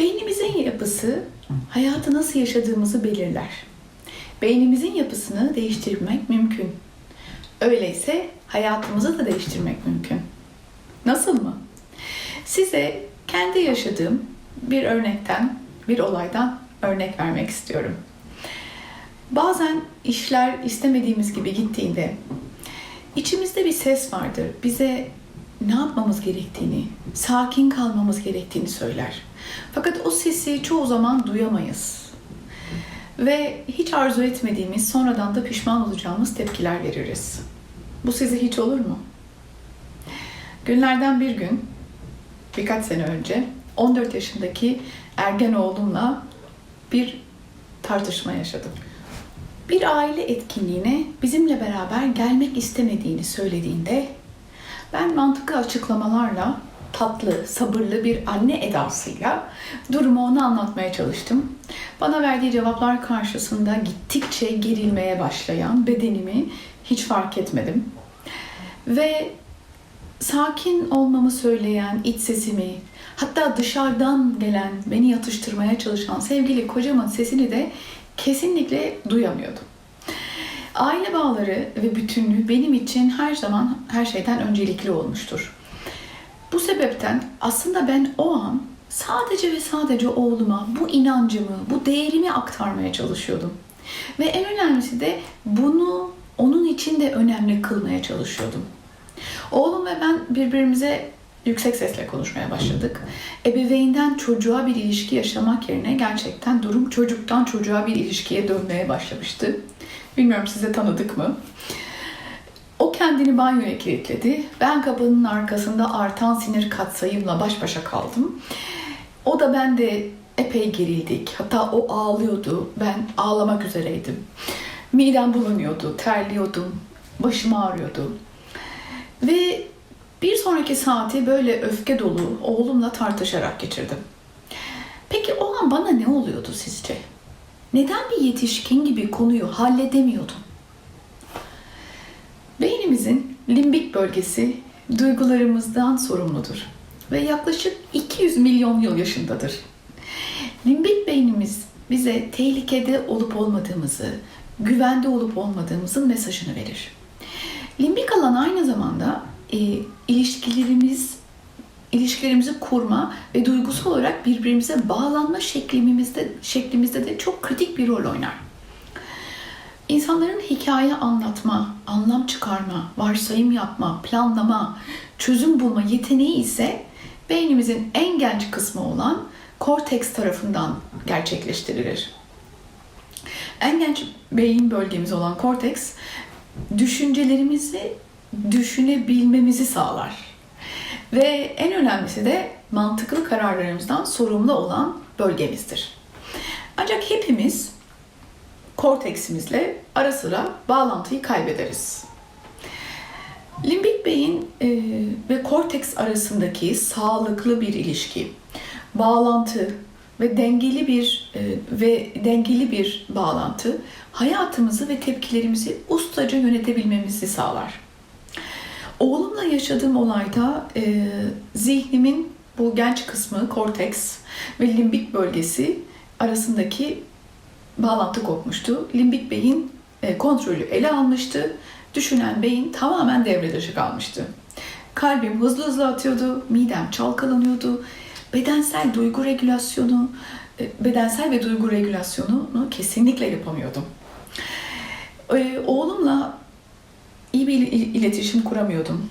Beynimizin yapısı hayatı nasıl yaşadığımızı belirler. Beynimizin yapısını değiştirmek mümkün. Öyleyse hayatımızı da değiştirmek mümkün. Nasıl mı? Size kendi yaşadığım bir örnekten, bir olaydan örnek vermek istiyorum. Bazen işler istemediğimiz gibi gittiğinde içimizde bir ses vardır. Bize ne yapmamız gerektiğini, sakin kalmamız gerektiğini söyler. Fakat o sesi çoğu zaman duyamayız. Ve hiç arzu etmediğimiz, sonradan da pişman olacağımız tepkiler veririz. Bu size hiç olur mu? Günlerden bir gün, birkaç sene önce 14 yaşındaki ergen oğlumla bir tartışma yaşadım. Bir aile etkinliğine bizimle beraber gelmek istemediğini söylediğinde ben mantıklı açıklamalarla tatlı, sabırlı bir anne edasıyla durumu ona anlatmaya çalıştım. Bana verdiği cevaplar karşısında gittikçe gerilmeye başlayan bedenimi hiç fark etmedim. Ve sakin olmamı söyleyen iç sesimi, hatta dışarıdan gelen, beni yatıştırmaya çalışan sevgili kocamın sesini de kesinlikle duyamıyordum. Aile bağları ve bütünlüğü benim için her zaman her şeyden öncelikli olmuştur. Bu sebepten aslında ben o an sadece ve sadece oğluma bu inancımı, bu değerimi aktarmaya çalışıyordum. Ve en önemlisi de bunu onun için de önemli kılmaya çalışıyordum. Oğlum ve ben birbirimize yüksek sesle konuşmaya başladık. Ebeveynden çocuğa bir ilişki yaşamak yerine gerçekten durum çocuktan çocuğa bir ilişkiye dönmeye başlamıştı. Bilmiyorum size tanıdık mı? O kendini banyoya kilitledi. Ben kapının arkasında artan sinir katsayımla baş başa kaldım. O da ben de epey gerildik. Hatta o ağlıyordu. Ben ağlamak üzereydim. Midem bulanıyordu, terliyordum, başım ağrıyordu. Ve bir sonraki saati böyle öfke dolu oğlumla tartışarak geçirdim. Peki o an bana ne oluyordu sizce? Neden bir yetişkin gibi konuyu halledemiyordum? Beynimizin limbik bölgesi duygularımızdan sorumludur ve yaklaşık 200 milyon yıl yaşındadır. Limbik beynimiz bize tehlikede olup olmadığımızı, güvende olup olmadığımızın mesajını verir. Limbik alan aynı zamanda e, ilişkilerimiz ilişkilerimizi kurma ve duygusal olarak birbirimize bağlanma şeklimizde şeklimizde de çok kritik bir rol oynar. İnsanların hikaye anlatma, anlam çıkarma, varsayım yapma, planlama, çözüm bulma yeteneği ise beynimizin en genç kısmı olan korteks tarafından gerçekleştirilir. En genç beyin bölgemiz olan korteks düşüncelerimizi düşünebilmemizi sağlar. Ve en önemlisi de mantıklı kararlarımızdan sorumlu olan bölgemizdir. Ancak hepimiz korteksimizle ara sıra bağlantıyı kaybederiz. Limbik beyin e, ve korteks arasındaki sağlıklı bir ilişki, bağlantı ve dengeli bir e, ve dengeli bir bağlantı hayatımızı ve tepkilerimizi ustaca yönetebilmemizi sağlar. Oğlumla yaşadığım olayda e, zihnimin bu genç kısmı, korteks ve limbik bölgesi arasındaki bağlantı kopmuştu. Limbik beyin e, kontrolü ele almıştı. Düşünen beyin tamamen devre dışı kalmıştı. Kalbim hızlı hızlı atıyordu, midem çalkalanıyordu. Bedensel duygu regülasyonu, e, bedensel ve duygu regülasyonunu kesinlikle yapamıyordum. E, oğlumla iyi bir il- iletişim kuramıyordum.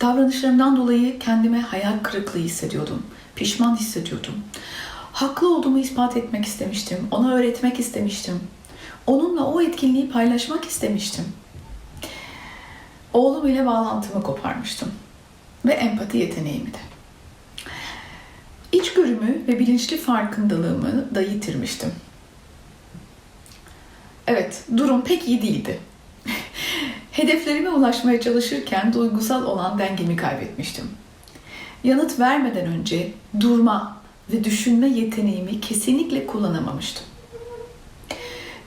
Davranışlarımdan dolayı kendime hayal kırıklığı hissediyordum. Pişman hissediyordum. Haklı olduğumu ispat etmek istemiştim. Ona öğretmek istemiştim. Onunla o etkinliği paylaşmak istemiştim. Oğlum ile bağlantımı koparmıştım. Ve empati yeteneğimi de. İçgörümü ve bilinçli farkındalığımı da yitirmiştim. Evet, durum pek iyi değildi. Hedeflerime ulaşmaya çalışırken duygusal olan dengemi kaybetmiştim. Yanıt vermeden önce durma ve düşünme yeteneğimi kesinlikle kullanamamıştım.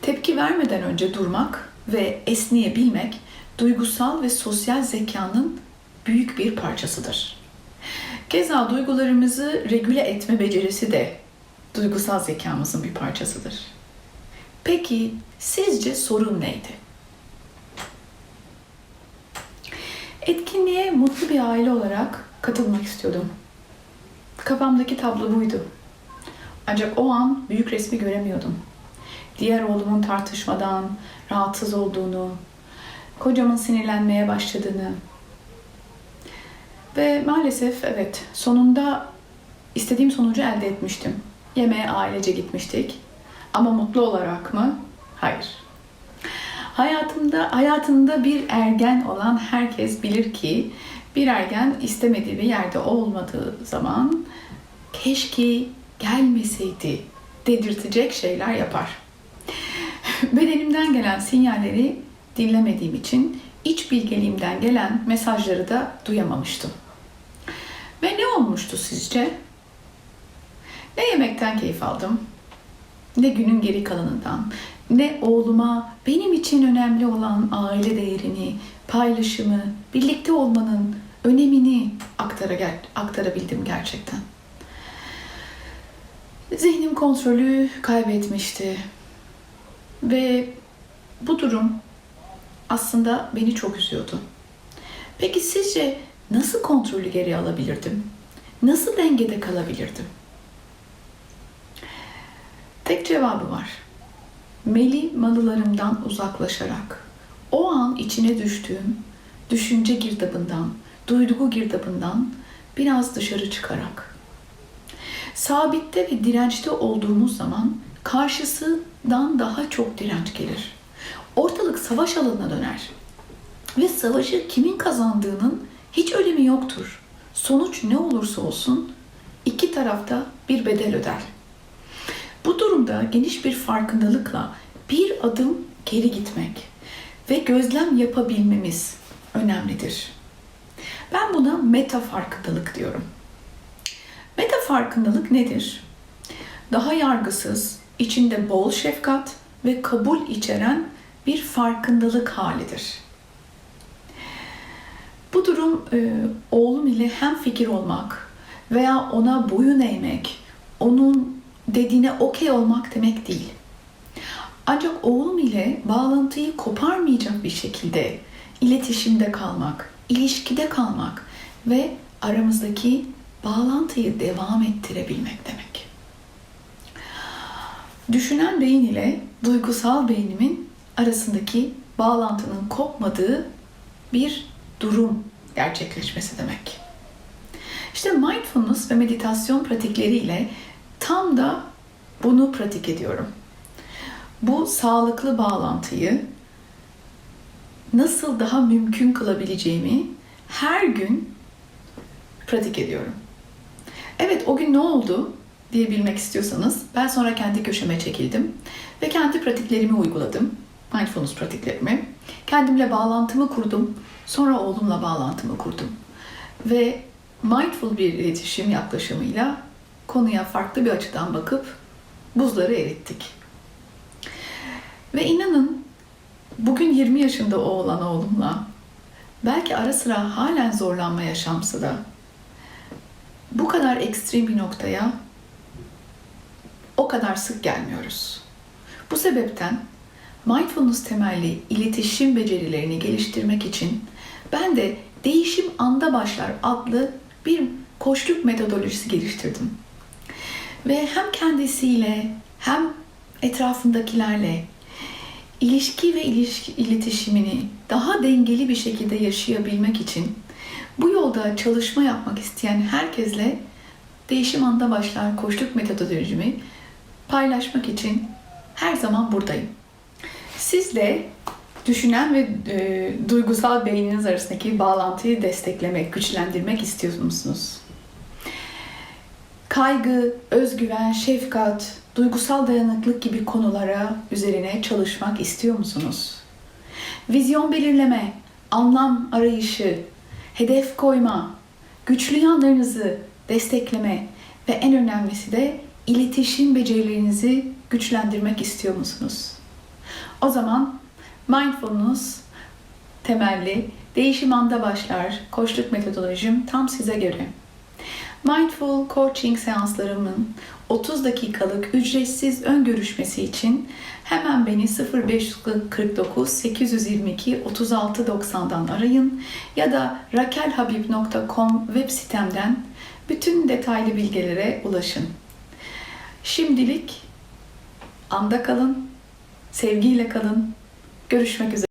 Tepki vermeden önce durmak ve esneyebilmek duygusal ve sosyal zekanın büyük bir parçasıdır. Keza duygularımızı regüle etme becerisi de duygusal zekamızın bir parçasıdır. Peki sizce sorun neydi? Etkinliğe mutlu bir aile olarak katılmak istiyordum. Kafamdaki tablo buydu. Ancak o an büyük resmi göremiyordum. Diğer oğlumun tartışmadan rahatsız olduğunu, kocamın sinirlenmeye başladığını ve maalesef evet sonunda istediğim sonucu elde etmiştim. Yemeğe ailece gitmiştik. Ama mutlu olarak mı? Hayır. Hayatımda hayatında bir ergen olan herkes bilir ki bir ergen istemediği bir yerde olmadığı zaman keşke gelmeseydi dedirtecek şeyler yapar. Bedenimden gelen sinyalleri dinlemediğim için iç bilgeliğimden gelen mesajları da duyamamıştım. Ve ne olmuştu sizce? Ne yemekten keyif aldım, ne günün geri kalanından, ne oğluma benim için önemli olan aile değerini, paylaşımı, birlikte olmanın önemini aktara, aktarabildim gerçekten. Zihnim kontrolü kaybetmişti. Ve bu durum aslında beni çok üzüyordu. Peki sizce nasıl kontrolü geri alabilirdim? Nasıl dengede kalabilirdim? Tek cevabı var. Meli malılarımdan uzaklaşarak, o an içine düştüğüm düşünce girdabından, duygu girdabından biraz dışarı çıkarak. Sabitte ve dirençte olduğumuz zaman karşısından daha çok direnç gelir. Ortalık savaş alanına döner. Ve savaşı kimin kazandığının hiç önemi yoktur. Sonuç ne olursa olsun iki tarafta bir bedel öder. Bu durumda geniş bir farkındalıkla bir adım geri gitmek ve gözlem yapabilmemiz önemlidir. Ben buna meta farkındalık diyorum. Meta farkındalık nedir? Daha yargısız, içinde bol şefkat ve kabul içeren bir farkındalık halidir. Bu durum e, oğlum ile hem fikir olmak veya ona boyun eğmek, onun dediğine okey olmak demek değil. Ancak oğlum ile bağlantıyı koparmayacak bir şekilde iletişimde kalmak, ilişkide kalmak ve aramızdaki bağlantıyı devam ettirebilmek demek. Düşünen beyin ile duygusal beynimin arasındaki bağlantının kopmadığı bir durum gerçekleşmesi demek. İşte mindfulness ve meditasyon pratikleriyle tam da bunu pratik ediyorum. Bu sağlıklı bağlantıyı nasıl daha mümkün kılabileceğimi her gün pratik ediyorum. Evet o gün ne oldu diye bilmek istiyorsanız ben sonra kendi köşeme çekildim ve kendi pratiklerimi uyguladım. Mindfulness pratiklerimi. Kendimle bağlantımı kurdum. Sonra oğlumla bağlantımı kurdum. Ve mindful bir iletişim yaklaşımıyla konuya farklı bir açıdan bakıp buzları erittik. Ve inanın bugün 20 yaşında olan oğlumla belki ara sıra halen zorlanma yaşamsa da bu kadar ekstrem bir noktaya o kadar sık gelmiyoruz. Bu sebepten mindfulness temelli iletişim becerilerini geliştirmek için ben de Değişim Anda Başlar adlı bir koçluk metodolojisi geliştirdim. Ve hem kendisiyle hem etrafındakilerle ilişki ve ilişki, iletişimini daha dengeli bir şekilde yaşayabilmek için bu yolda çalışma yapmak isteyen herkesle Değişim Anda Başlar koçluk metodolojimi paylaşmak için her zaman buradayım. Sizle düşünen ve e, duygusal beyniniz arasındaki bağlantıyı desteklemek, güçlendirmek istiyor musunuz? Kaygı, özgüven, şefkat, duygusal dayanıklık gibi konulara üzerine çalışmak istiyor musunuz? Vizyon belirleme, anlam arayışı, hedef koyma, güçlü yanlarınızı destekleme ve en önemlisi de iletişim becerilerinizi güçlendirmek istiyor musunuz? O zaman mindfulness temelli değişim anda başlar koçluk metodolojim tam size göre. Mindful Coaching seanslarımın 30 dakikalık ücretsiz ön görüşmesi için hemen beni 0549 822 36 90'dan arayın ya da rakelhabib.com web sitemden bütün detaylı bilgilere ulaşın. Şimdilik anda kalın, sevgiyle kalın. Görüşmek üzere.